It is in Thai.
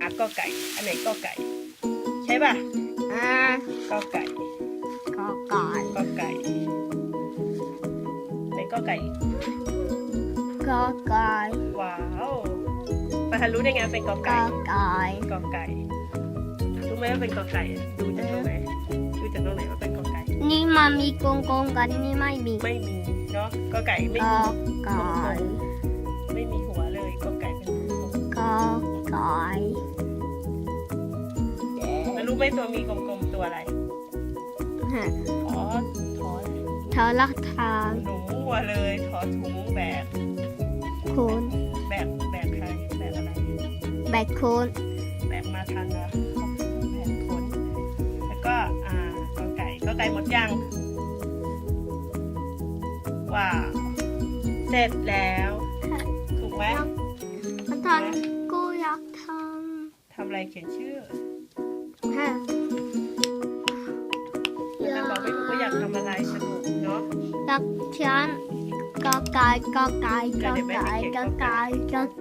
อะก็ไก่ อันไหนก็ไก่ ใช่ป่ะ อ่าก็ไก่ก็ไก่ก็ไก่ไหนก็ไก่ ก็ไก่ว้าวปะฮันรู้ได้ไงว่าเป็นกอไก่ ก็ไก่กอไก่ รู้ไหมว่าเป็นกอไก่อะดูจากตรงไหนดูจากตรงไหนว่าเป็นกอไก่ นี่มันมีกงกงกันนี่ไม่มีไม่มีเนาะกอไก่ไม่ก็มีไก่ไม่มีหัวเลยกอไก่เป็นหัว ก็ไก่แล้วรู้ ไหมตัวมีกลมๆตัวอะไร ฮะอ๋อทออะไรเธอรักทางหนูมั่วเลยทอถุงแบกคุณแบกแบกใครแบกอะไร แบกคุณแบกมาทันนะแบกคนแล้วก็อ่ากอไก่กอไก่หมดยังว้าวเสร็จแล้ว ถูกไหมพระทันกูอยากททำอะไรเขียนชื่อำฮะแล้วบอกไม่ถูกว่าอยากทำอะไรสนุกเนาะอยากฉันก็ไก่ก็ไก่ก็ไก่ก็ไก่ก็